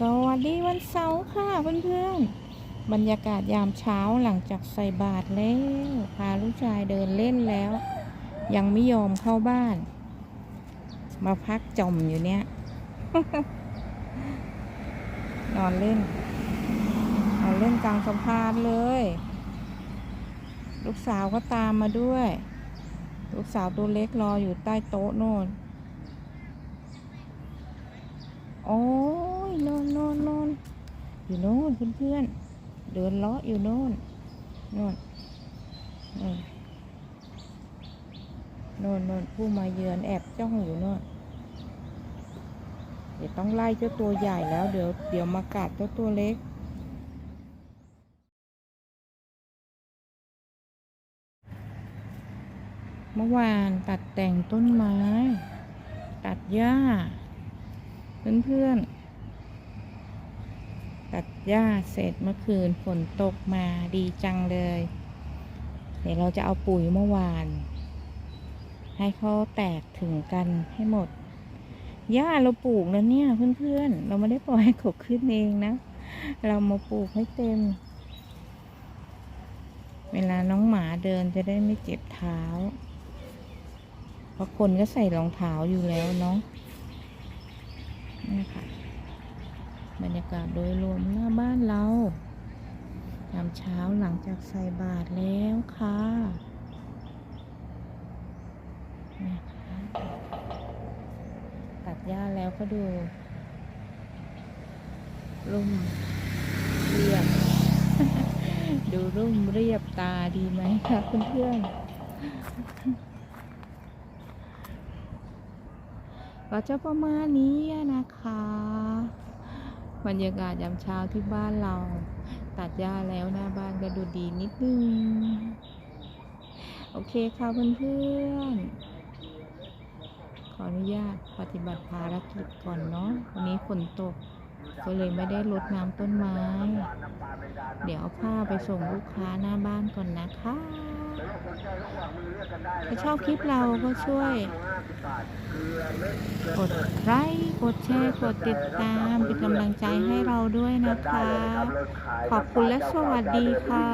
สวัสดีวันเสาร์ค่ะเพื่อนๆ บรรยากาศยามเช้าหลังจากใส่บาตรแล้วพาลูกชายเดินเล่นแล้ว ยังไม่ยอมเข้าบ้าน มาพักจมอยู่เนี้ยนอนเล่นนอนเล่นกลางสะพานเลย ลูกสาวก็ตามมาด้วย ลูกสาวตัวเล็กรออยู่ใต้โต๊ะโน่นโอ้ยโน่นโน่นโน่น อยู่โน่นเพื่อนๆเดินเลาะอยู่โน่นโน่นโน่นโน่นโน่นผู้มาเยือนแอบจ้องอยู่โน่นเดี๋ยวต้องไล่เจ้าตัวใหญ่แล้วเดี๋ยวเดี๋ยวมากัดเจ้าตัวเล็กเมื่อวานตัดแต่งต้นไม้ ตัดหญ้า เพื่อนๆ ตัดหญ้าเสร็จเมื่อคืนฝนตกมาดีจังเลย เดี๋ยวเราจะเอาปุ๋ยเมื่อวาน ให้เขาแตกถึงกันให้หมด หญ้าเราปลูกแล้วเนี่ยเพื่อนๆ เราไม่ได้ปล่อยให้ขาขึ้นเองนะ เรามาปลูกให้เต็ม เวลาน้องหมาเดินจะได้ไม่เจ็บเท้า เพราะคนก็ใส่รองเท้าอยู่แล้วเนาะนี่ค่ะ บรรยากาศโดยรวมหน้าบ้านเรายามเช้าหลังจากใส่บาตรแล้วค่ะนี่คะตัดหญ้าแล้วก็ดูรุ่มเรียบ ดูรุ่มเรียบตาดีไหมคะเพื่อนๆก็จะประมาณนี้นะคะ บรรยากาศยามเช้าที่บ้านเรา ตัดหญ้าแล้วหน้าบ้านก็ดูดีนิดนึง โอเคค่ะเพื่อนๆ ขออนุญาตปฏิบัติภารกิจก่อนเนาะ วันนี้ฝนตก ก็เลยไม่ได้รดน้ำต้นไม้ เดี๋ยวเอาผ้าไปส่งลูกค้าหน้าบ้านก่อนนะคะ ถ้าชอบคลิปเราก็ช่วย กดไลค์กดแชร์กดติดตามเป็นกำลังใจให้เราด้วยนะคะ ขอบคุณและสวัสดีค่ะ